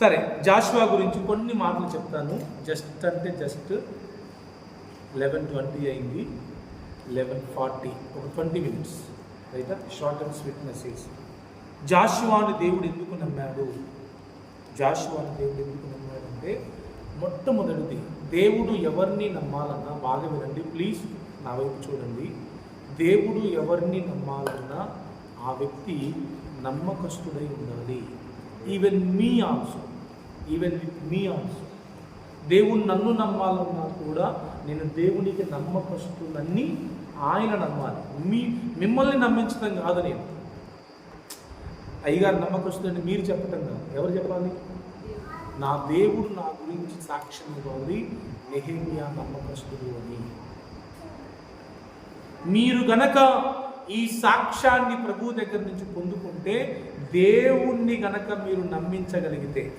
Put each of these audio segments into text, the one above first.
సరే జాషువా గురించి కొన్ని మాటలు చెప్తాను. జస్ట్ అంటే జస్ట్ లెవెన్ ట్వంటీ అయింది. లెవెన్ ఫార్టీ ఒక ట్వంటీ మినిట్స్ రైటా? షార్ట్ అండ్ స్వీట్ మెసేజ్ జాషువాని దేవుడు ఎందుకు నమ్మాడు? జాషువాని దేవుడు ఎందుకు నమ్మాడు అంటే మొట్టమొదటిది దేవుడు ఎవరిని నమ్మాలన్నా బాగా వినండి ప్లీజ్ నా వైపు చూడండి. దేవుడు ఎవరిని నమ్మాలన్నా ఆ వ్యక్తి నమ్మకస్తుడై ఉండాలి. Even me also even with me also దేవుడు నన్ను నమ్మాలన్నా కూడా నేను దేవునికి నమ్మకస్తులన్నీ ఆయన నమ్మాలి. మీ మిమ్మల్ని నమ్మించడం కాదు నేను. అయ్యగారు నమ్మకస్తులని మీరు చెప్పటం కాదు. ఎవరు చెప్పాలి? నా దేవుడు నా గురించి సాక్ష్యం ఇవ్వాలి. నెహేమియా నమ్మకస్తుడు అని. మీరు గనక ఈ సాక్ష్యాన్ని ప్రభు దగ్గర నుంచి పొందుకుంటే దేవుణ్ణి గనక మీరు నమ్మించగలిగితే.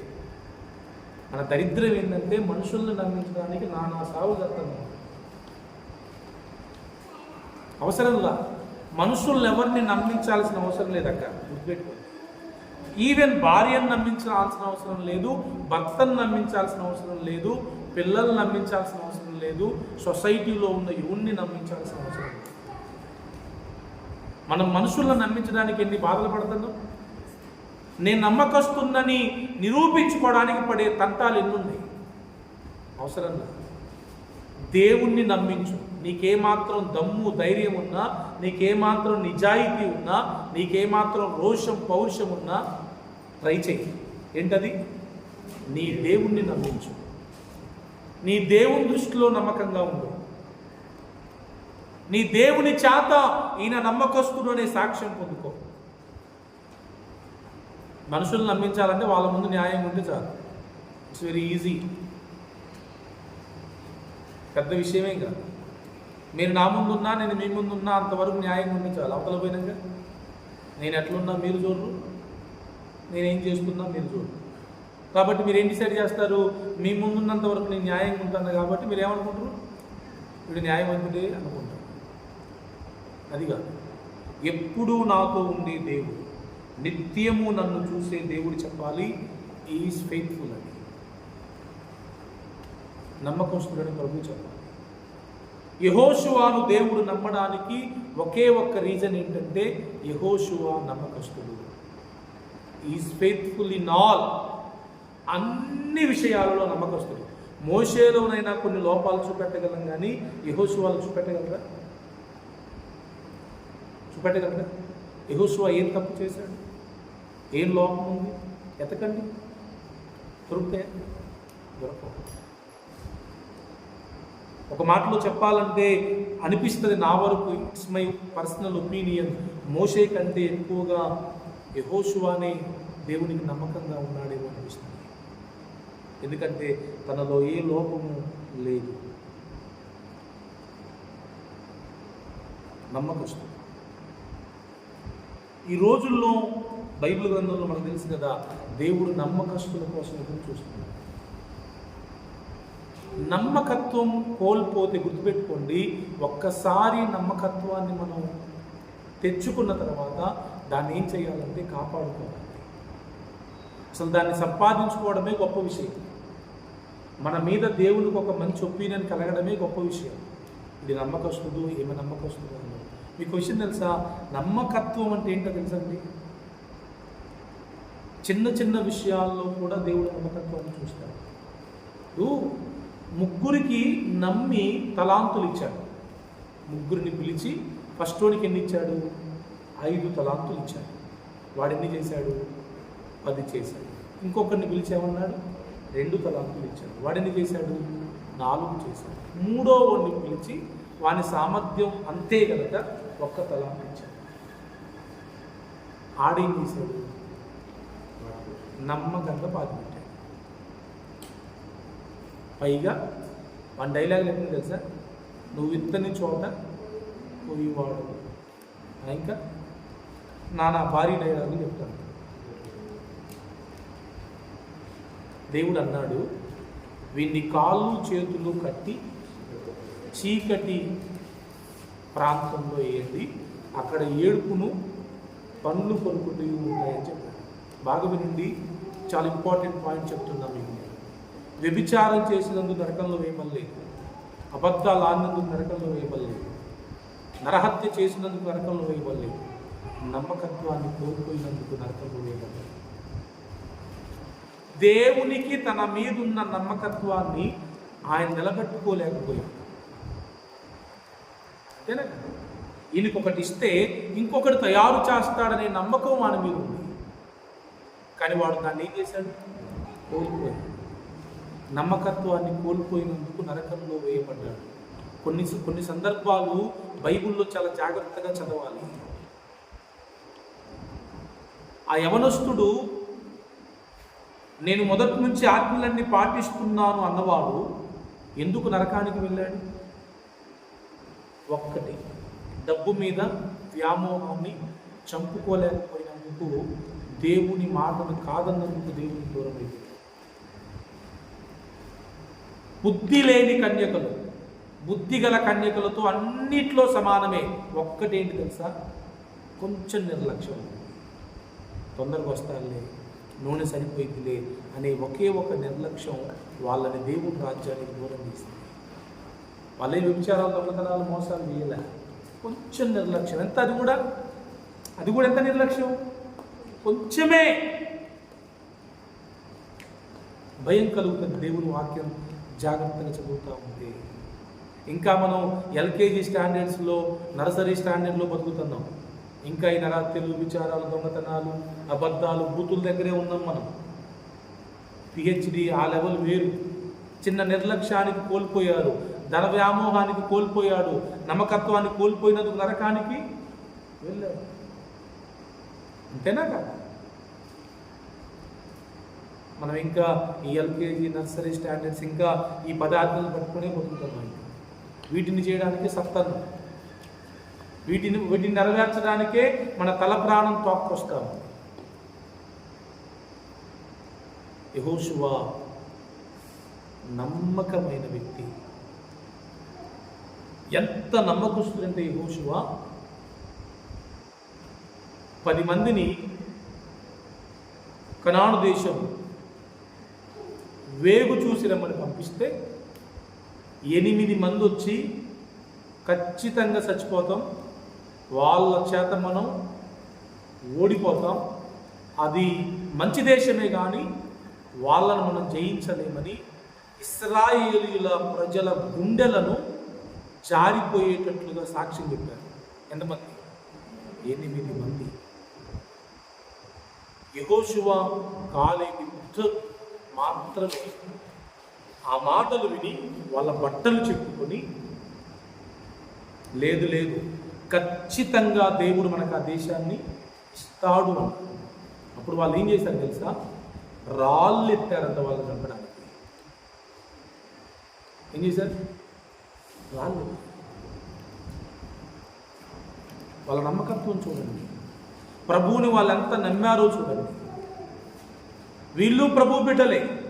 మన దరిద్రం ఏంటంటే మనుషుల్ని నమ్మించడానికి నానా సాగు చేస్తాను అవసరంలా. మనుషుల్ని ఎవరిని నమ్మించాల్సిన అవసరం లేదక్క. గుర్తుపెట్టుకో. ఈవెన్ భార్యను నమ్మించాల్సిన అవసరం లేదు భర్తను నమ్మించాల్సిన అవసరం లేదు పిల్లల్ని నమ్మించాల్సిన అవసరం లేదు సొసైటీలో ఉన్న యువుణ్ణి నమ్మించాల్సిన అవసరం మనం మనుషులను నమ్మించడానికి ఎన్ని బాధలు పడుతున్నాం? నేను నమ్మకస్తుందని నిరూపించుకోవడానికి పడే తంటాలు ఎన్నున్నాయి? అవసరం దేవుణ్ణి నమ్మించు. నీకేమాత్రం దమ్ము ధైర్యం ఉన్నా నీకేమాత్రం నిజాయితీ ఉన్నా నీకేమాత్రం రోషం పౌరుషం ఉన్నా ట్రై చేయి ఏంటది? నీ దేవుణ్ణి నమ్మించు. నీ దేవుని దృష్టిలో నమ్మకంగా ఉండు. నీ దేవుని చేత ఈయన నమ్మకస్తుడు అనే సాక్ష్యం పొందుకో. మనుషులు నమ్మించాలంటే వాళ్ళ ముందు న్యాయం ఉంటే చాలు. ఇట్స్ వెరీ ఈజీ పెద్ద విషయమే కాదు మీరు నా ముందున్నా నేను మీ ముందున్నా అంతవరకు న్యాయం ఉండి చాలు. అవతల పోయినాక నేను ఎట్లున్నా మీరు చూడరు. నేనేం చేస్తున్నా మీరు చూడరు. కాబట్టి మీరు ఏం డిసైడ్ చేస్తారు? మీ ముందున్నంత వరకు నేను న్యాయంగా ఉంటాను కాబట్టి మీరు ఏమనుకుంటారు? వీడు న్యాయవంతుడే అనుకుంటారు. అది కాదు. ఎప్పుడూ నాతో ఉండే దేవుడు నిత్యము నన్ను చూసే దేవుడు చెప్పాలి ఈజ్ ఫెయిత్ఫుల్ అని. నమ్మకస్తుడని ప్రభు చెప్పాలి. యహోశువాను దేవుడు నమ్మడానికి ఒకే ఒక్క రీజన్ ఏంటంటే యహోశువా నమ్మకస్తుడు. ఈజ్ ఫెయిత్ఫుల్ ఇన్ ఆల్ అన్ని విషయాలలో నమ్మకస్తుడు. మోషేలోనైనా కొన్ని లోపాలు చూపెట్టగలం కానీ యహోషువాలు చూపెట్టగలరా? చూపెట్టగలరా యహోషువా ఏం తప్పు చేశాడు? ఏం లోపం ఉంది? ఎతకండి. దొరికితే దొరకవు ఒక మాటలో చెప్పాలంటే అనిపిస్తుంది నా వరకు. ఇట్స్ మై పర్సనల్ ఒపీనియన్ మోసే కంటే ఎక్కువగా యహోషువానే దేవునికి నమ్మకంగా ఉన్నాడేమో అనిపిస్తుంది. ఎందుకంటే తనలో ఏ లోపము లేదు. నమ్మకస్తు ఈ రోజుల్లో బైబిల్ గ్రంథంలో మనకు తెలుసు కదా దేవుడు నమ్మకస్తుల కోసం ఎదురు చూస్తున్నాడు. నమ్మకత్వం కోల్పోతే గుర్తుపెట్టుకోండి ఒక్కసారి నమ్మకత్వాన్ని మనం తెచ్చుకున్న తర్వాత దాన్ని ఏం చేయాలంటే కాపాడుకోవాలి. అసలు దాన్ని సంపాదించుకోవడమే గొప్ప విషయం. మన మీద దేవునికి ఒక మంచి ఒపీనియన్ కలగడమే గొప్ప విషయం. ఇది నమ్మకస్తుడు ఏమి నమ్మకస్తుడు అన్నది మీకు క్వశ్చన్ తెలుసా? నమ్మకత్వం అంటే ఏంటో తెలుసండి? చిన్న చిన్న విషయాల్లో కూడా దేవుడు నమ్మకత్వాన్ని చూస్తాడు. ముగ్గురికి నమ్మి తలాంతులు ఇచ్చాడు. ముగ్గురిని పిలిచి ఫస్ట్ వాడికి ఎన్ని ఇచ్చాడు? ఐదు తలాంతులు ఇచ్చాడు. వాడెన్ని చేశాడు? పది చేశాడు. ఇంకొకరిని పిలిచేమన్నాడు రెండు తలాంతులు ఇచ్చాడు. వాడిని చేశాడు? నాలుగు చేశాడు. మూడో వాడిని పిలిచి వాని సామర్థ్యం అంతే కనుక ఒక్క తలాంతు ఇచ్చాడు ఆడేం చేశాడు నమ్మకంగా బాధపెట్టాడు పైగా వన్ డైలాగ్ ఏంటో తెలుసా? నువ్వు ఇత్తని చోట పోయివాడు. ఇంకా నానా భారీ డైలాగులు చెప్తాను. దేవుడు అన్నాడు వీడిని కాళ్ళు చేతులు కట్టి చీకటి ప్రాంతంలో ఏంది? అక్కడ ఏడుపును పనులు పలుకుంటూ ఉంటాయని చెప్పారు. బాగా వినండి చాలా ఇంపార్టెంట్ పాయింట్ చెప్తున్నా మీకు వ్యభిచారం చేసినందుకు నరకంలో వేయమల్లేదు అబద్ధాలు ఆడినందుకు నరకంలో వేయమలేదు నరహత్య చేసినందుకు నరకంలో వేయమలేదు నమ్మకత్వాన్ని కోల్పోయినందుకు నరకంలో వేయమలేదు దేవునికి తన మీదున్న నమ్మకత్వాన్ని ఆయన నిలబెట్టుకోలేకపోయాడు. అంతేనా ఈయనకి ఒకటి ఇస్తే ఇంకొకటి తయారు చేస్తాడనే నమ్మకం వాడి మీద ఉంది. కానీ వాడు దాన్ని ఏం చేశాడు? కోల్పోయాడు. నమ్మకత్వాన్ని కోల్పోయినందుకు నరకంలో వేయబడ్డాడు. కొన్ని కొన్ని సందర్భాలు బైబిల్లో చాలా జాగ్రత్తగా చదవాలి. ఆ యవనస్తుడు నేను మొదటి నుంచి ఆజ్ఞలన్నీ పాటిస్తున్నాను అన్నవాడు ఎందుకు నరకానికి వెళ్ళాడు? ఒక్కటి. డబ్బు మీద వ్యామోహాన్ని చంపుకోలేకపోయినందుకు దేవుని మాటను కాదన్నందుకు దేవుని దూరం అయిపోయాడు. బుద్ధి లేని కన్యకలు బుద్ధి గల కన్యకలతో అన్నిట్లో సమానమే. ఒక్కటేంటి తెలుసా? కొంచెం నిర్లక్ష్యం. తొందరగా వస్తారులే నూనె సరిపోయిందిలే అనే ఒకే ఒక నిర్లక్ష్యం వాళ్ళని దేవుని రాజ్యానికి దూరం తీస్తుంది వాళ్ళే వ్యభిచారాలు దొంగతనాలు మోసాలు చేయలే కొంచెం నిర్లక్ష్యం. ఎంత? అది కూడా అది కూడా ఎంత నిర్లక్ష్యం? కొంచెమే. భయం కలుగుతుంది దేవుని వాక్యం జాగ్రత్తగా చదువుతూ ఉంటే ఇంకా మనం ఎల్కేజీ స్టాండర్డ్స్లో నర్సరీ స్టాండర్డ్లో బతుకుతున్నాం. ఇంకా ఈ తెలుగు విచారాలు దొంగతనాలు అబద్ధాలు బూతుల దగ్గరే ఉన్నాం మనం. పిహెచ్డి ఆ లెవెల్ వేరు. చిన్న నిర్లక్ష్యానికి కోల్పోయారు. ధన వ్యామోహానికి కోల్పోయాడు నమ్మకత్వాన్ని కోల్పోయినందుకు నరకానికి వెళ్ళాడు. అంతేనా కాదు? మనం ఇంకా ఈ ఎల్కేజీ నర్సరీ స్టాండర్డ్స్ ఇంకా ఈ పదార్థాలు పట్టుకునే బతుకుతున్నాం వీటిని చేయడానికి సత్తను వీటిని వీటిని నెరవేర్చడానికే మన తల ప్రాణం తోక్కొస్తాము యహోశువా నమ్మకమైన వ్యక్తి. ఎంత నమ్మకస్తుడంటే యహోశివ పది మందిని కనాడు దేశం వేగు చూసి రమ్మని పంపిస్తే ఎనిమిది మంది వచ్చి ఖచ్చితంగా చచ్చిపోతాం. వాళ్ళ చేత మనం ఓడిపోతాం. అది మంచి దేశమే కానీ వాళ్ళను మనం జయించలేమని ఇస్రాయేలీల ప్రజల గుండెలను జారిపోయేటట్లుగా సాక్ష్యం చెప్పారు. ఎంతమంది? ఎనిమిది మంది. యహోశివ కాలేని బుద్ధ మాత్రమే. ఆ మాటలు విని వాళ్ళ బట్టలు చెప్పుకొని లేదు లేదు ఖచ్చితంగా దేవుడు మనకు ఆ దేశాన్ని ఇస్తాడు అన్నారు అప్పుడు వాళ్ళు ఏం చేశారు తెలుసా? రాళ్ళు ఎత్తారంత వాళ్ళు చంపడానికి. ఏం చేశారు? రాళ్ళు. వాళ్ళ నమ్మకత్వం చూడండి. ప్రభువుని వాళ్ళంతా నమ్మారో చూడండి. వీళ్ళు ప్రభు బిడ్డలే.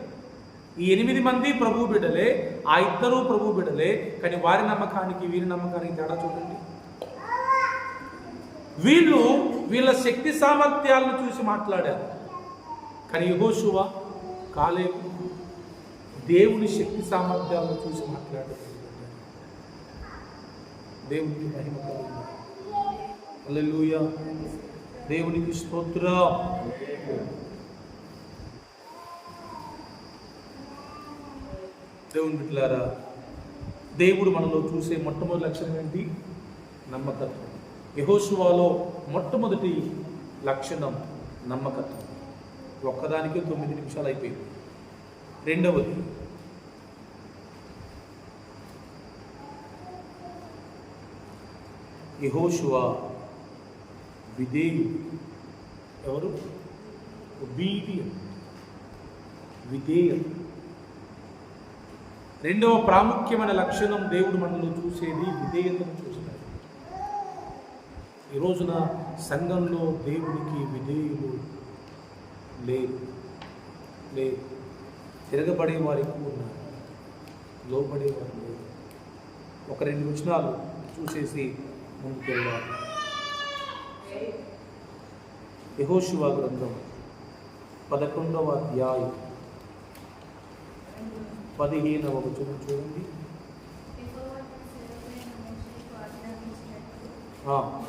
ఈ ఎనిమిది మంది ప్రభు బిడ్డలే. ఆ ఇద్దరు ప్రభు బిడ్డలే. కానీ వారి నమ్మకానికి వీరి నమ్మకానికి తేడా చూడండి. వీళ్ళు వీళ్ళ శక్తి సామర్థ్యాలను చూసి మాట్లాడారు. కానీ యహోశువ కాలేపు దేవుని శక్తి సామర్థ్యాలను చూసి మాట్లాడారు. దేవునికి మహిమ అల్లెలుయ దేవునికి స్తోత్ర. దేవుని బిడ్డలారా దేవుడు మనలో చూసే మొట్టమొదటి లక్షణం ఏంటి? నమ్మకత్వం. యహోశువాలో మొట్టమొదటి లక్షణం నమ్మకత్వం. ఒక్కదానికి తొమ్మిది నిమిషాలు అయిపోయింది. రెండవది యహోశువ విధేయుడు ఎవరు? ఒబీడియం విధేయం. రెండవ ప్రాముఖ్యమైన లక్షణం దేవుడు మనలో చూసేది విధేయతను చూస్తాడు. ఈ రోజున సంఘంలో దేవుడికి విధేయులు లేరు. లేదు తిరగబడే వారు ఎక్కువ ఉన్నారు. లోబడే వారు లేరు. ఒక రెండు వచనాలు చూసేసి ముందుకెళ్ళారు యహోశివ గ్రంథం పదకొండవ అధ్యాయం. పదిహేనవ వచనం చూడండి. ఆ,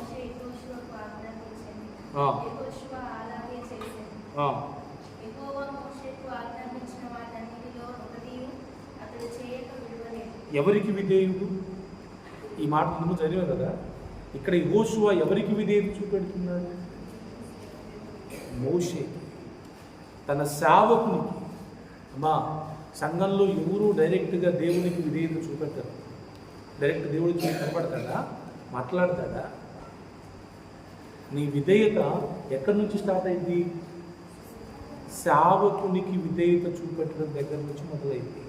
ఎవరికి విధేయుడు? ఈ మాట ముందు చదివాం కదా? ఇక్కడ యెహోషువ ఎవరికి విధేయత చూపెడుతున్నాడు? మోషే. తన సేవకునికి. అమ్మా సంఘంలో ఎవరు డైరెక్ట్గా దేవునికి విధేయత చూపెట్టారు. డైరెక్ట్ దేవుడికి కనపడతాడా? మాట్లాడతాడా? నీ విధేయత ఎక్కడి నుంచి స్టార్ట్ అయింది? సేవకునికి విధేయత చూపెట్టడం దగ్గర నుంచి మొదలైంది.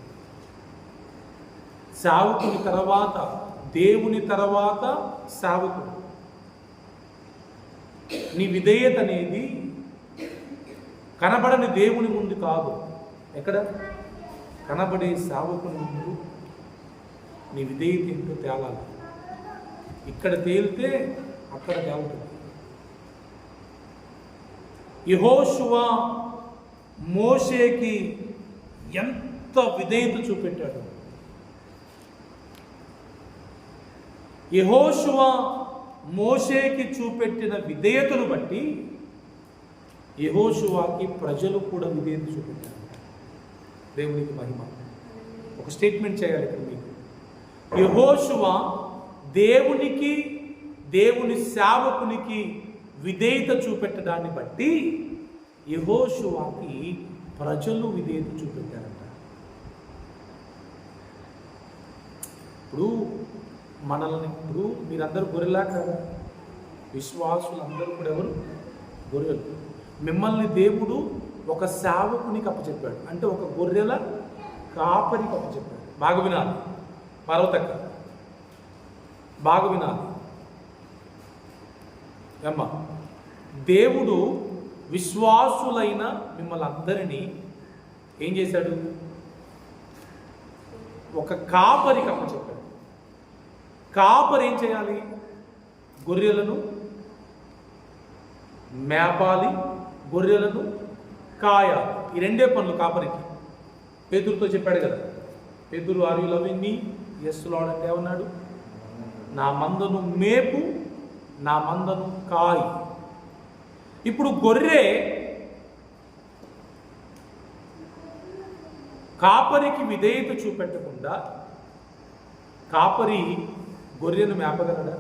సేవకుని తర్వాత దేవుని తర్వాత సేవకుడు. నీ విధేయత అనేది కనబడని దేవుని ముందు కాదు. ఎక్కడ? కనబడే సేవకుని ముందు నీ విధేయత ఏంటో తేలాలి. ఇక్కడ తేలితే అక్కడ తేలుతుంది. యహోశువ మోషేకి ఎంత విధేయత చూపెట్టాడు? యహోశువ మోషేకి చూపెట్టిన విధేయతను బట్టి యహోశువాకి ప్రజలు కూడా విధేయత చూపెట్టారు. దేవునికి మహిమ. ఒక స్టేట్మెంట్ చేయాలి ఇక్కడ మీకు. యహోశువ దేవునికి దేవుని సేవకునికి విధేయత చూపెట్టడాన్ని బట్టి యహోశువాకి ప్రజలు విధేయత చూపెట్టారంట. ఇప్పుడు మనల్ని ఇప్పుడు మీరందరూ గొర్రెలా కదా. విశ్వాసులు అందరూ కూడా ఎవరు? గొర్రెలు. మిమ్మల్ని దేవుడు ఒక సేవకునికి అప్పచెప్పాడు అంటే ఒక గొర్రెల కాపరికి అప్పచెప్పాడు బాగా వినాలి. పర్వతక్క. బాగా వినాలి. ఏమ్మా? దేవుడు విశ్వాసులైన మిమ్మల్ని అందరినీ ఏం చేశాడు? ఒక కాపరికి అప్పచెప్పాడు కాపర్ ఏం చేయాలి? గొర్రెలను మేపాలి గొర్రెలను కాయాలి. ఈ రెండే పనులు కాపరికి. పేతురుతో చెప్పాడు కదా పేతురు are you loving me yes lord అంటే ఏమన్నాడు? నా మందను మేపు నా మందను కాయి. ఇప్పుడు గొర్రె కాపరికి విధేయత చూపెట్టకుండా కాపరి గొర్రెను మేపగలడా?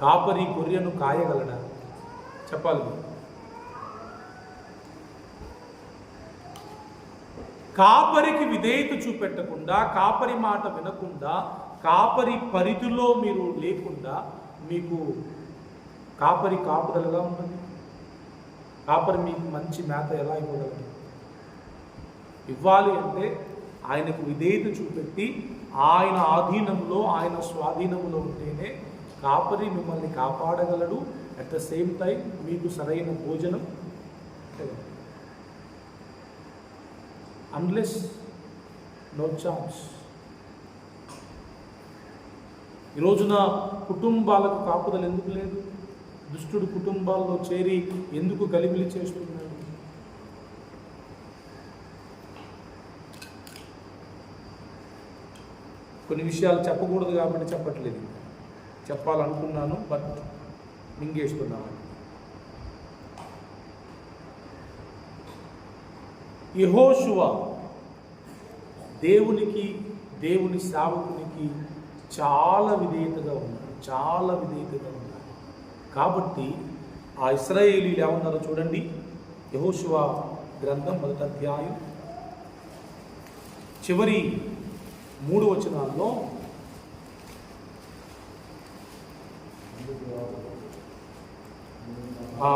కాపరి గొర్రెను కాయగలడా? చెప్పాలి కాపరికి విధేయత చూపెట్టకుండా కాపరి మాట వినకుండా కాపరి పరిధిలో మీరు లేకుండా మీకు కాపరి కాపుదల ఎలా ఉంటుంది? కాపరి మీకు మంచి మేత ఎలా ఇవ్వగలదు ఇవ్వాలి అంటే ఆయనకు విధేయత చూపెట్టి ఆయన ఆధీనంలో ఆయన స్వాధీనంలో ఉంటేనే కాపరి మిమ్మల్ని కాపాడగలడు. అట్ ద సేమ్ టైం మీకు సరైన భోజనం అన్లెస్ నో ఛాన్స్ ఈ రోజున కుటుంబాలకు కాపుదలు ఎందుకు లేదు? దుష్టుడు కుటుంబాల్లో చేరి ఎందుకు గలిబిలి చేస్తుంది? కొన్ని విషయాలు చెప్పకూడదు కాబట్టి చెప్పట్లేదు. చెప్పాలనుకున్నాను బట్ మింగేస్తున్నాను. యహోశువ దేవునికి దేవుని సేవకునికి చాలా విధేయతగా ఉన్నారు చాలా విధేయతగా ఉన్నారు కాబట్టి ఆ ఇస్రాయేలీలు ఏమన్నారో చూడండి. యహోశువ గ్రంథం మొదటి అధ్యాయం. చివరి మూడు వచనాల్లో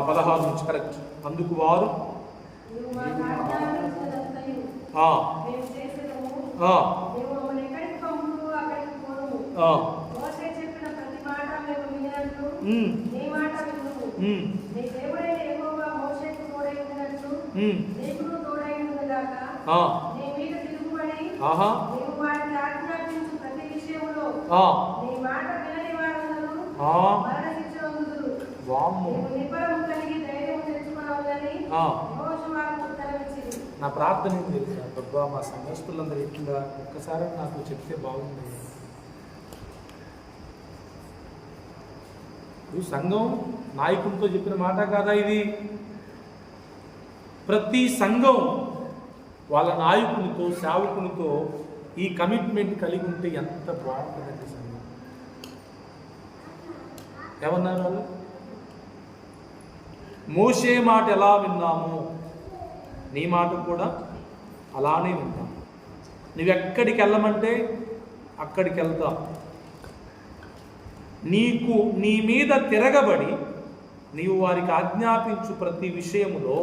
పదహారు నుంచి కరెక్ట్. అందుకు వారు ఆహా, నా ప్రార్థన ఏం తెలుసా? ప్రభా మా సంఘస్థులందరూ ఇట్లా ఒక్కసారి నాకు చెప్తే బాగుంది. ఇప్పుడు సంఘం నాయకునితో చెప్పిన మాట కాదా ఇది? ప్రతి సంఘం వాళ్ళ నాయకునితో సేవకునితో ఈ కమిట్మెంట్ కలిగి ఉంటే ఎంత బాగుంటుందండి సంఘం ఏమన్నారు వాళ్ళు? మోసే మాట ఎలా విన్నాము నీ మాట కూడా అలానే వింటాం. నువ్వు ఎక్కడికి వెళ్ళమంటే అక్కడికి వెళ్తా. నీకు నీ మీద తిరగబడి నీవు వారికి ఆజ్ఞాపించు ప్రతి విషయములో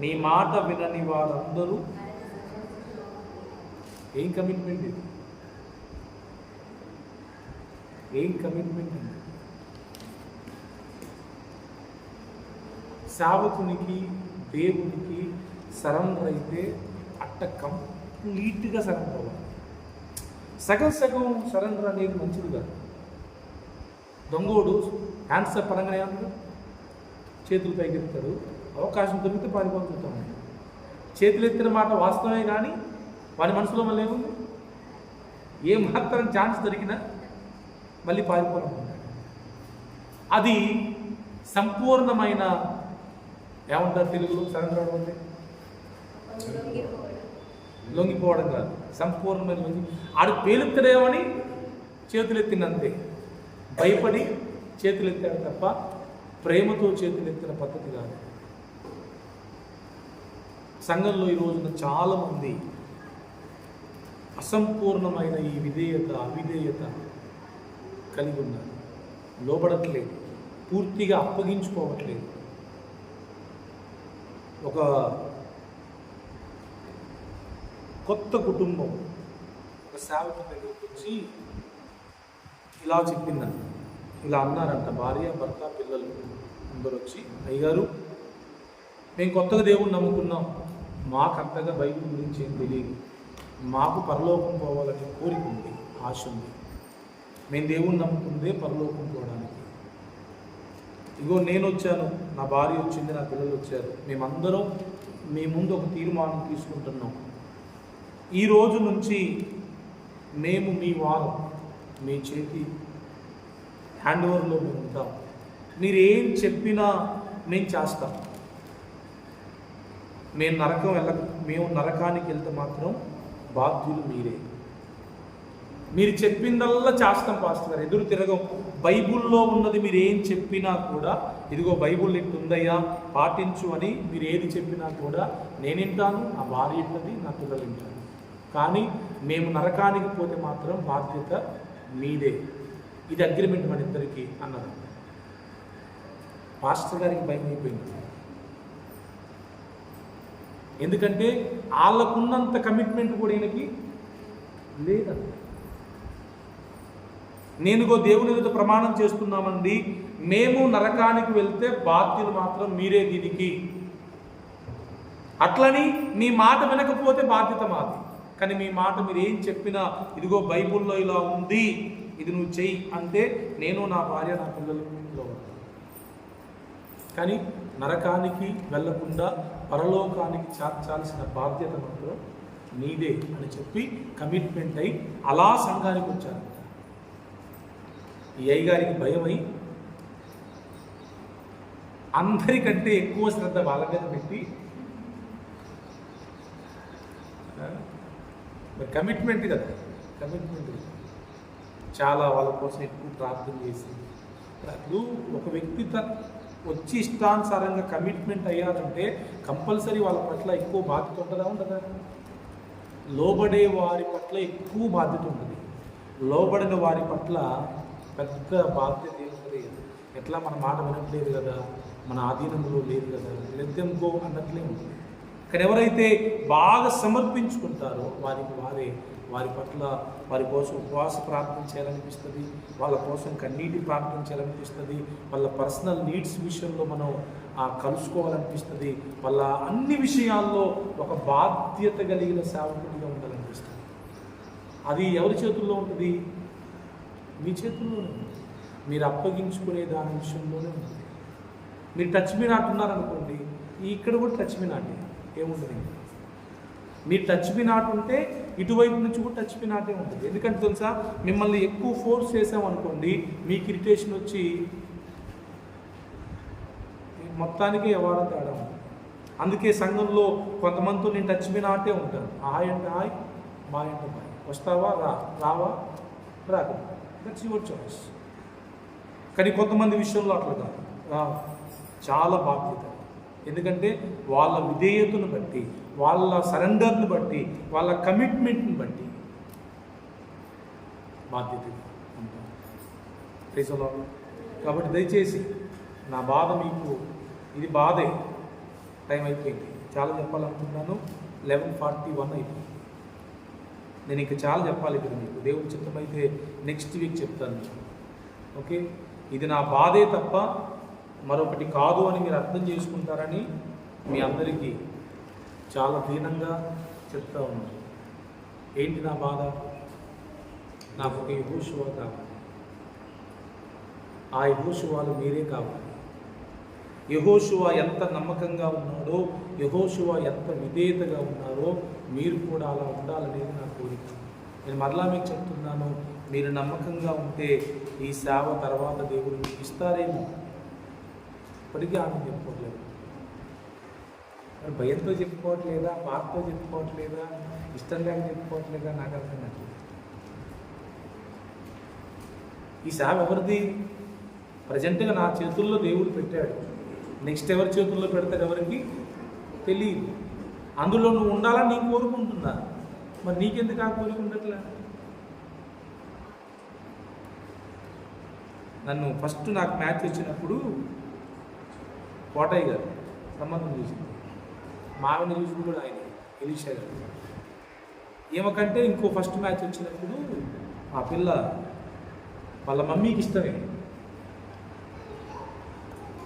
నీ మాట వినని వారందరూ ఏం కమిట్మెంట్ ఇది? ఏం కమిట్మెంట్ అండి సేవకునికి దేవునికి సరెండర్ అయితే అట్ట కంప్లీట్గా సరెండర్ అవ్వాలి సగం సగం సరెండర్ అనేది మంచిది కాదు. దొంగోడు ఆన్సర్ పరంగానే ఏమన్నా చేతులు పైకెత్తాడు అవకాశం దొరికితే పారిపోని చేతులు ఎత్తిన మాట వాస్తవమే కానీ వాడి మనసులో మళ్ళీ ఏముంది? ఏ మాత్రం ఛాన్స్ దొరికినా మళ్ళీ పారిపోవాలనుకుంటాడు అది సంపూర్ణమైన ఏమంటారు తెలుగులో? సరెండర్ ఉంది లొంగిపోవడం కాదు. సంపూర్ణమైన లొంగి ఆడు పేలుత్తడేమని చేతులెత్తినంతే భయపడి చేతులెత్తాడు తప్ప ప్రేమతో చేతులెత్తిన పద్ధతి కాదు. సంఘంలో ఈ రోజున చాలామంది అసంపూర్ణమైన ఈ విధేయత అవిధేయత కలిగి ఉన్నారు లోబడట్లేదు. పూర్తిగా అప్పగించుకోవట్లేదు. ఒక కొత్త కుటుంబం ఒక సేవకు దగ్గరికి వచ్చి ఇలా చెప్పిందంట. ఇలా అన్నారంట భార్య భర్త పిల్లలు అందరూ వచ్చి అయ్యగారు మేము కొత్తగా దేవుణ్ణి నమ్ముకున్నాం. మాకు అంతగా బైబిల్ గురించి ఏం తెలియదు. మాకు పరలోకం పోవాలనే కోరిక ఉంది ఆశ ఉంది. మేము దేవుణ్ణి నమ్ముకుందే పరలోకం పోవడానికి. ఇగో నేను వచ్చాను నా భార్య వచ్చింది నా పిల్లలు వచ్చారు. మేమందరం మీ ముందు ఒక తీర్మానం తీసుకుంటున్నాం. ఈ రోజు నుంచి మేము మీ వారం మీ చేతి హ్యాండ్ ఓవర్లో మేము ఉంటాం. మీరు ఏం చెప్పినా మేము చేస్తాం. మేము నరకం వెళ్ళ మేము నరకానికి వెళ్తే మాత్రం బాధ్యులు మీరే. మీరు చెప్పిందల్లా చేస్తాం పాస్టర్ గారు. ఎదురు తిరగం. బైబుల్లో ఉన్నది మీరు ఏం చెప్పినా కూడా ఇదిగో బైబుల్ ఇట్టు ఉందయ్యా పాటించు అని మీరు ఏది చెప్పినా కూడా నేను వింటాను నా భార్య వింటది నా పిల్లలు వింటాను కానీ మేము నరకానికి పోతే మాత్రం బాధ్యత మీదే. ఇది అగ్రిమెంట్ మన ఇద్దరికి అన్నారు పాస్టర్ గారికి భయం అయిపోయింది ఎందుకంటే వాళ్ళకున్నంత కమిట్మెంట్ కూడా ఈయనకి లేదండి నేనుగో దేవుని ఎదుట ప్రమాణం చేస్తున్నామండి. మేము నరకానికి వెళ్తే బాధ్యులు మాత్రం మీరే దీనికి. అట్లని మీ మాట వినకపోతే బాధ్యత మాది. కానీ మీ మాట మీరు ఏం చెప్పినా ఇదిగో బైబుల్లో ఇలా ఉంది ఇది నువ్వు చెయ్యి అంటే నేను నా భార్య నా పిల్లలు కానీ నరకానికి వెళ్ళకుండా పరలోకానికి చేర్చాల్సిన బాధ్యత మాత్రం నీదే అని చెప్పి కమిట్మెంట్ అయి అలా సంఘానికి వచ్చారు. ఈ అయ్యగారికి భయమై అందరికంటే ఎక్కువ శ్రద్ధ వాళ్ళ మీద పెట్టి మరి కమిట్మెంట్ కదా కమిట్మెంట్ చాలా వాళ్ళ కోసం ఎక్కువ ప్రార్థన చేసి ఇప్పుడు ఒక వ్యక్తి వచ్చి ఇష్టానుసారంగా కమిట్మెంట్ అయ్యారంటే కంపల్సరీ వాళ్ళ పట్ల ఎక్కువ బాధ్యత ఉంటుందా ఉండదా? లోబడే వారి పట్ల ఎక్కువ బాధ్యత ఉంటుంది. లోబడిన వారి పట్ల పెద్ద బాధ్యత ఏముంటుంది ఎట్లా మన మాట వినట్లేదు కదా? మన ఆధీనంలో లేదు కదా? లెద్దెంకో అన్నట్లే ఉంటుంది. కానీ ఎవరైతే బాగా సమర్పించుకుంటారో వారికి వారే వారి పట్ల వారి కోసం ఉపవాస ప్రార్థన చేయాలనిపిస్తుంది వాళ్ళ కోసం కన్నీటి ప్రార్థన చేయాలనిపిస్తుంది వాళ్ళ పర్సనల్ నీడ్స్ విషయంలో మనం కలుసుకోవాలనిపిస్తుంది వాళ్ళ అన్ని విషయాల్లో ఒక బాధ్యత కలిగిన సేవకుడిగా ఉండాలనిపిస్తుంది. అది ఎవరి చేతుల్లో ఉంటుంది? మీ చేతుల్లోనే ఉంటుంది. మీరు అప్పగించుకునే దాని విషయంలోనే ఉంటుంది. మీరు టచ్ మీ నాటున్నారనుకోండి ఇక్కడ కూడా టచ్ మీ నాటే. ఏముంటుంది మీ మీరు టచ్ మీ నాట్ ఉంటే ఇటువైపు నుంచి కూడా టచ్ మీ నాటే ఉంటుంది. ఎందుకంటే తెలుసా మిమ్మల్ని ఎక్కువ ఫోర్స్ చేసామనుకోండి మీకు ఇరిటేషన్ వచ్చి మొత్తానికి వ్యవహారం తేడా ఉంటుంది. అందుకే సంఘంలో కొంతమందితో నేను టచ్ మీ నాటే ఉంటాను. హాయ్ అంటే హాయ్ బాయ్ అంటే బాయ్. వస్తావా? రా. రావా? రాక. దట్స్ యువర్ చాయిస్ కానీ కొంతమంది విషయంలో అట్లా కాదు. రా చాలా బాధ్యత. ఎందుకంటే వాళ్ళ విధేయతను బట్టి వాళ్ళ సరెండర్ను బట్టి వాళ్ళ కమిట్మెంట్ని బట్టి బాధ్యత ఉంటారు కాబట్టి దయచేసి నా బాధ మీకు ఇది బాధే. టైం అయిపోయింది. చాలా చెప్పాలనుకుంటున్నాను. లెవెన్ ఫార్టీ వన్ అయిపోయింది. నేను ఇంకా చాలా చెప్పాలి ఇక్కడ మీకు. దేవుడి చిత్తమైతే నెక్స్ట్ వీక్ చెప్తాను ఓకే ఇది నా బాధే తప్ప మరొకటి కాదు అని మీరు అర్థం చేసుకుంటారని మీ అందరికీ చాలా దీనంగా చెప్తా ఉన్నారు ఏంటి నా బాధ? నాకు ఒక యహోషువ కావాలి. ఆ యహోషువాలు మీరే కావాలి. యహోషువ ఎంత నమ్మకంగా ఉన్నాడో యహోషువ ఎంత విధేయతగా ఉన్నారో మీరు కూడా అలా ఉండాలనేది నా కోరిక. నేను మరలా మీకు చెప్తున్నాను మీరు నమ్మకంగా ఉంటే ఈ సేవ తర్వాత దేవుడు మీకు ఇస్తారేమో. ఇప్పటికీ ఆమె చెప్పుకోవట్లేదు మరి భయంతో చెప్పుకోవట్లేదా? బాధతో చెప్పుకోవట్లేదా? ఇష్టం లేక చెప్పుకోవట్లేదా? నాకు అర్థం కాదు. ఈ సేవ ఎవరిది? ప్రజెంట్గా నా చేతుల్లో దేవుడు పెట్టాడు. నెక్స్ట్ ఎవరి చేతుల్లో పెడతాడు ఎవరికి? తెలియదు. అందులో నువ్వు ఉండాలని నీకు కోరుకుంటున్నా మరి నీకెందుకు ఆ కోరిక నన్ను ఫస్ట్ నాకు మ్యాచ్ వచ్చినప్పుడు కోటయ్య గారు సంబంధం చూసింది. మావిని చూసింది కూడా ఆయన ఎలీషా గారు ఏమకంటే ఇంకో ఫస్ట్ మ్యాచ్ వచ్చినప్పుడు ఆ పిల్ల వాళ్ళ మమ్మీకి ఇష్టమే.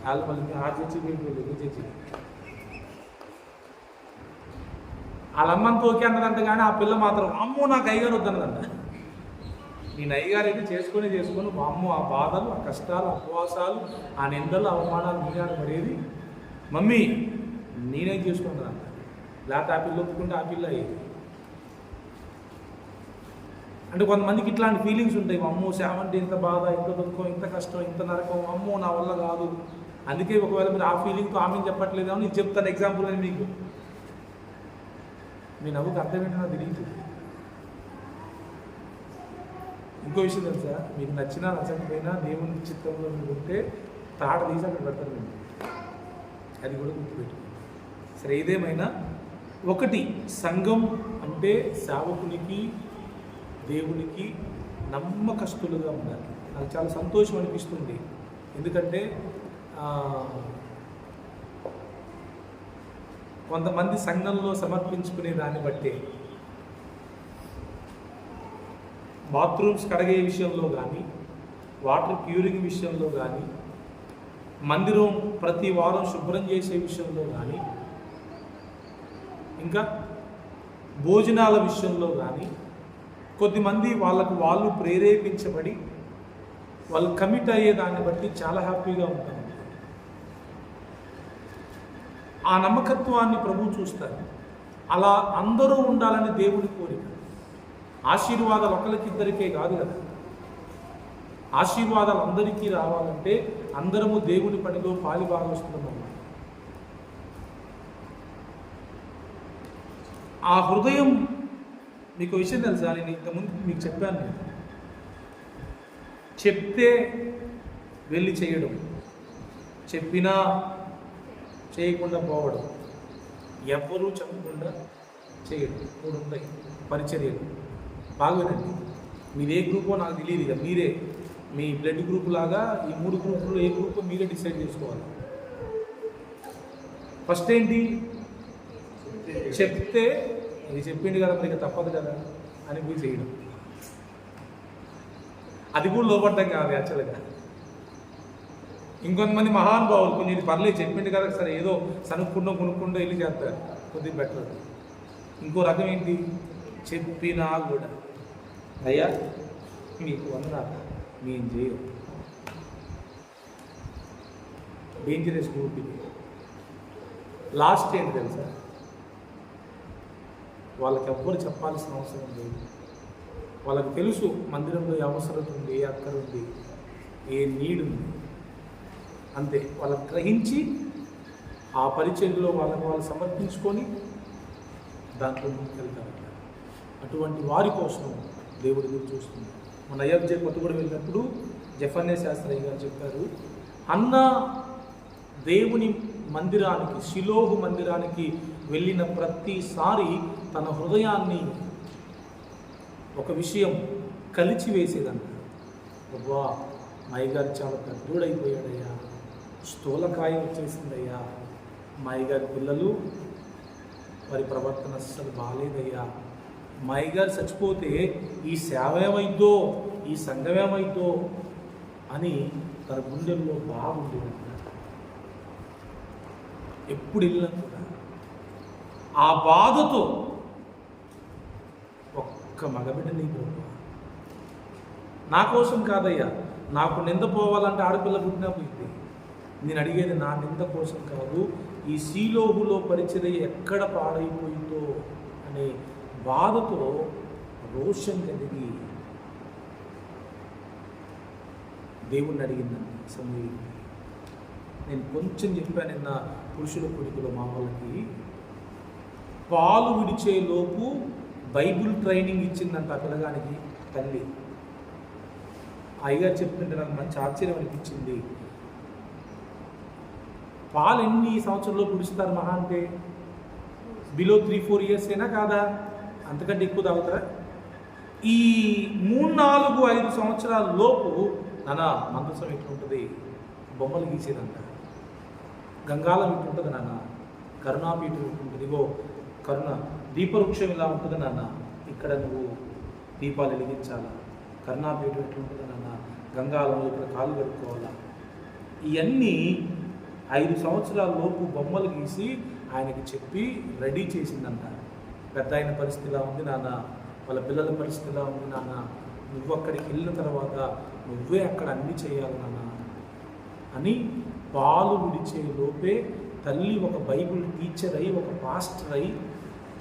వాళ్ళు మళ్ళీ ఆ చర్చి మీకు ఈ చర్చి వాళ్ళ అమ్మని తోకి అన్నదంట కానీ ఆ పిల్ల మాత్రం అమ్మో నాకు అయ్యారు వద్దన్నదంట. నేను అయ్యగారు చేసుకొని చేసుకొని మా అమ్మ ఆ బాధలు ఆ కష్టాలు ఉపవాసాలు ఆ నిందలు అవమానాలు మీనాడు పడేది? మమ్మీ నేనేం చేసుకుంటానంట లేకపోతే ఆ పిల్ల ఒప్పుకుంటే ఆ పిల్ల అయ్యేది. అంటే కొంతమందికి ఇట్లాంటి ఫీలింగ్స్ ఉంటాయి. అమ్మో సేవ ఇంత బాధ ఇంత దుఃఖం ఇంత కష్టం ఇంత నరకం అమ్మో నా వల్ల కాదు. అందుకే ఒకవేళ మీరు ఆ ఫీలింగ్తో ఆమె చెప్పట్లేదు అని నేను చెప్తాను ఎగ్జాంపుల్ అని మీకు. మీ నవ్వుకు అర్థం ఏంటో నాకు తెలియదు ఇంకో విషయం తెలుసా? మీకు నచ్చినా నచ్చకపోయినా దేవుని చిత్తంలో మీరు ఉంటే తాట తీసి అక్కడ పెడతారు మీరు. అది కూడా గుర్తుపెట్టుకోండి. సరే ఏదేమైనా ఒకటి సంఘం అంటే సేవకునికి దేవునికి నమ్మకస్తులుగా ఉండాలి. నాకు చాలా సంతోషం అనిపిస్తుంది. ఎందుకంటే కొంతమంది సంఘంలో సమర్పించుకునే దాన్ని బట్టే బాత్రూమ్స్ కడిగే విషయంలో కానీ వాటర్ క్యూరింగ్ విషయంలో కానీ మందిరం ప్రతి వారం శుభ్రం చేసే విషయంలో కానీ ఇంకా భోజనాల విషయంలో కానీ కొద్దిమంది వాళ్ళకు వాళ్ళు ప్రేరేపించబడి వాళ్ళు కమిట్ అయ్యే దాన్ని బట్టి చాలా హ్యాపీగా ఉంటారు. ఆ నమ్మకత్వాన్ని ప్రభు చూస్తారు. అలా అందరూ ఉండాలని దేవుడికి ఆశీర్వాదాలు ఒకరికిద్దరికే కాదు కదా. ఆశీర్వాదాలు అందరికీ రావాలంటే అందరము దేవుని పనిలో పాలి ఆ హృదయం మీకు విషయం తెలుసా? నేను ఇంతకుముందు మీకు చెప్పాను నేను. చెప్తే వెళ్ళి చేయడం. చెప్పినా చేయకుండా పోవడం. ఎవ్వరూ చెప్పకుండా చేయడం. మూడు ఉంటాయి పరిచర్యలు. బాగునండి మీరు ఏ గ్రూపో నాకు తెలియదు ఇక. మీరే. మీ బ్లడ్ గ్రూప్ లాగా ఈ మూడు గ్రూపులు ఏ గ్రూప్ మీరే డిసైడ్ చేసుకోవాలి. ఫస్ట్ ఏంటి? చెప్తే ఇది చెప్పింది కదా మరి ఇక తప్పదు కదా అని పోయి చేయడం. అది కూడా లోపడ్డం కాదు యాక్చువల్గా ఇంకొంతమంది మహానుభావులు కొంచెం ఇది పర్లేదు చెప్పిండు కదా సరే ఏదో సనుక్కుండా కొనుక్కుండా వెళ్ళి చేస్తారు. కొద్దిగా బెటర్ ఇంకో రకం ఏంటి? చెప్పినా కూడా. అయ్యా మీకు వంద నేను చేయం డేంజరస్ గ్రూప్ లాస్ట్ ఏంటి తెలుసా? వాళ్ళకి ఎవ్వరు చెప్పాల్సిన అవసరం లేదు. వాళ్ళకి తెలుసు మందిరంలో ఏ అవసరం ఉంది ఏ అక్కర ఉంది ఏ నీడు ఉంది. అంతే వాళ్ళకి గ్రహించి ఆ పరిచయంలో వాళ్ళని వాళ్ళు సమర్పించుకొని దాంట్లో ముందుకెళ్తారట. అటువంటి వారి కోసం దేవుడు ఎదురు చూస్తున్నాడు. మన అయోధ్య కొత్తగూడ వెళ్ళినప్పుడు జఫన్య శాస్త్రయ్య గారు చెప్పారు అన్న దేవుని మందిరానికి శిలోహు మందిరానికి వెళ్ళిన ప్రతిసారి తన హృదయాన్ని ఒక విషయం కలిచి వేసేదంట. అబ్బా మై చాలా పెద్దోడైపోయాడయ్యా స్థూలకాయ వచ్చేసిందయ్యా. మాయగారి పిల్లలు వారి ప్రవర్తన అస్సలు బాగాలేదయ్యా మా గారు చచ్చిపోతే ఈ సేవ ఏమైద్దో ఈ సంఘం ఏమైద్దో అని తన గుండెల్లో బాగుండేదంట ఎప్పుడు వెళ్ళినా కూడా ఆ బాధతో ఒక్క మగబిడ్డని ప్రభు నా కోసం కాదయ్యా నాకు నింద పోవాలంటే ఆడపిల్ల పుట్టినా పోయింది. నేను అడిగేది నా నింద కోసం కాదు ఈ సీలోహులో పరిచర్య ఎక్కడ పాడైపోయిందో అనే బాధతో రోషం కలిగి దేవుణ్ణి అడిగిందండి సమూహి నేను కొంచెం చెప్పాను నిన్న పురుషుల కొడుకుల మా వాళ్ళకి. పాలు విడిచే లోపు బైబిల్ ట్రైనింగ్ ఇచ్చిందంట పిల్లగానికి తల్లి. అయ్యగారు చెప్తుంటే నాకు మంచి ఆశ్చర్యం అనిపించింది. పాలు ఎన్ని సంవత్సరంలో పుడుస్తారు మహా అంటే? బిలో త్రీ ఫోర్ ఇయర్స్ అయినా కాదా? అంతకంటే ఎక్కువ తాగుతారా? ఈ మూడు నాలుగు ఐదు సంవత్సరాల లోపు నాన్న మందసం ఎట్లుంటుంది? బొమ్మలు గీసేదంట. గంగాలం ఇట్లుంటుంది నాన్న కరుణాపీఠం ఇట్లుంటుంది ఇగో కరుణ దీపవృక్షం ఇలా ఉంటుంది నాన్న ఇక్కడ నువ్వు దీపాలు వెలిగించాలా? కరుణాపీఠం ఎట్లుంటుంది నాన్న గంగాలంలో ఇక్కడ కాలు కడుక్కోవాలా? ఇవన్నీ ఐదు సంవత్సరాల లోపు బొమ్మలు గీసి ఆయనకి చెప్పి రెడీ చేసిందంట. పెద్ద అయిన పరిస్థితిలా ఉంది నాన్న వాళ్ళ పిల్లల పరిస్థితిలా ఉంది నాన్న. నువ్వు అక్కడికి వెళ్ళిన తర్వాత నువ్వే అక్కడ అన్ని చేయాలి నాన్న. అని పాలు విడిచే లోపే తల్లి ఒక బైబిల్ టీచర్ అయి ఒక పాస్టర్ అయి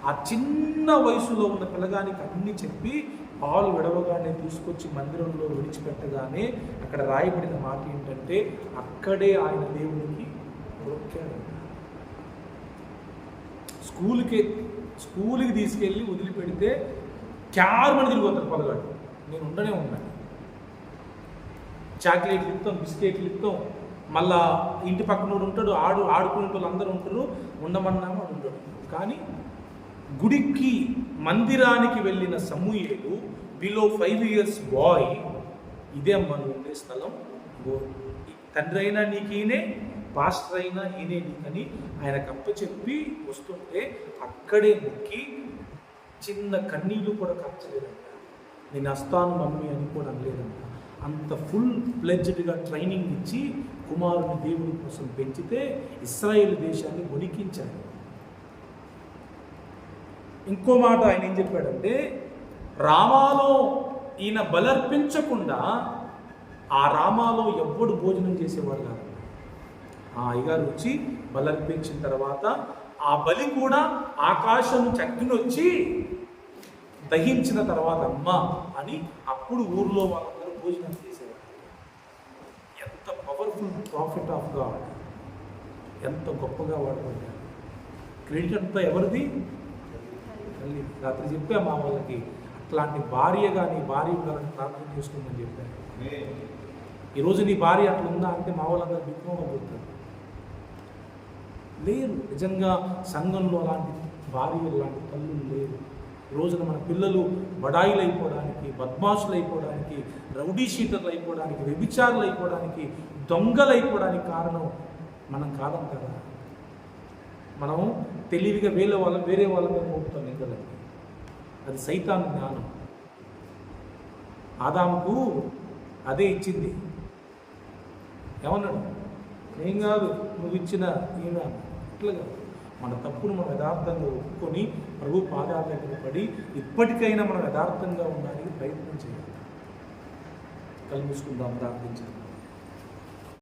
ఆ చిన్న వయసులో ఉన్న పిల్లగానికి అన్ని చెప్పి పాలు విడవగానే తీసుకొచ్చి మందిరంలో విడిచిపెట్టగానే అక్కడ రాయబడిన మాట ఏంటంటే అక్కడే ఆయన దేవునికి మొక్కాడంట స్కూల్కి స్కూల్కి తీసుకెళ్ళి వదిలిపెడితే క్యార్మని తిరిగిపోతారు పొలగాడు నేను ఉండనే ఉన్నాను చాక్లెట్లు ఇస్తాం బిస్కెట్లు ఇస్తాం మళ్ళా ఇంటి పక్కన ఉంటాడు ఆడు ఆడుకునే వాళ్ళు అందరూ ఉంటారు ఉండమన్నా అని ఉంటాడు కానీ గుడికి మందిరానికి వెళ్ళిన సమూహేలు బిలో ఫైవ్ ఇయర్స్ బాయ్ ఇదే అమ్మ నువ్వు ఉండే స్థలం. తండ్రి అయినా నీకేనే పాస్టర్ అయినా ఈయనే నీకని ఆయన కప్ప చెప్పి వస్తుంటే అక్కడే మొక్కి చిన్న కన్నీళ్ళు కూడా ఖర్చలేదంట నేను వస్తాను మమ్మీ అని కూడా అనలేదంట. అంత ఫుల్ ప్లెడ్జ్డ్గా ట్రైనింగ్ ఇచ్చి కుమారుని దేవుని కోసం పెంచితే ఇస్రాయేల్ దేశాన్ని వణికించాడు ఇంకో మాట ఆయన ఏం చెప్పాడంటే రామాలో ఈయన బలర్పించకుండా ఆ రామాలో ఎవ్వడు భోజనం చేసేవాడు కాదు. ఆ అయ్యగారు వచ్చి బలర్పించిన తర్వాత ఆ బలి కూడా ఆకాశం చక్కినొచ్చి దహించిన తర్వాత అమ్మ అని అప్పుడు ఊర్లో వాళ్ళందరూ భోజనం చేసేవారు. ఎంత పవర్ఫుల్ ప్రాఫిట్ ఆఫ్ గాడ్ ఎంత గొప్పగా వాడబడ్డాడు క్రెడిట్ అంతా ఎవరిది? తల్లి. రాత్రి చెప్పా మా వాళ్ళకి అట్లాంటి భార్య కానీ భార్య ఉండాలని ప్రార్థన చేసుకోమని చెప్పాను ఈరోజు నీ భార్య అట్లా ఉందా అంటే మా వాళ్ళందరూ విక్రమం అవుతారు లేరు నిజంగా సంఘంలో అలాంటి భార్యలు లాంటి తల్లులు లేరు. రోజున మన పిల్లలు బడాయిలు అయిపోవడానికి బద్మాషులు అయిపోవడానికి రౌడీ షీటర్లు అయిపోవడానికి వ్యభిచారులు అయిపోవడానికి దొంగలు అయిపోవడానికి కారణం మనం కాదం కదా. మనం తెలివిగా వేరే వాళ్ళ వేరే వాళ్ళ మీద మోపుతాం నిందలని అది సైతాన్ జ్ఞానం. ఆదాముకు అదే ఇచ్చింది. ఏమన్నాడు? ఏం కాదు నువ్వు ఇచ్చిన ఈయన ఇట్లా మన తప్పును మనం యథార్థంగా ఒప్పుకొని ప్రభు పాదాల దగ్గర పడి ఇప్పటికైనా మనం యథార్థంగా ఉండడానికి ప్రయత్నం చేయాలి. కళ్ళు ప్రార్థించాలి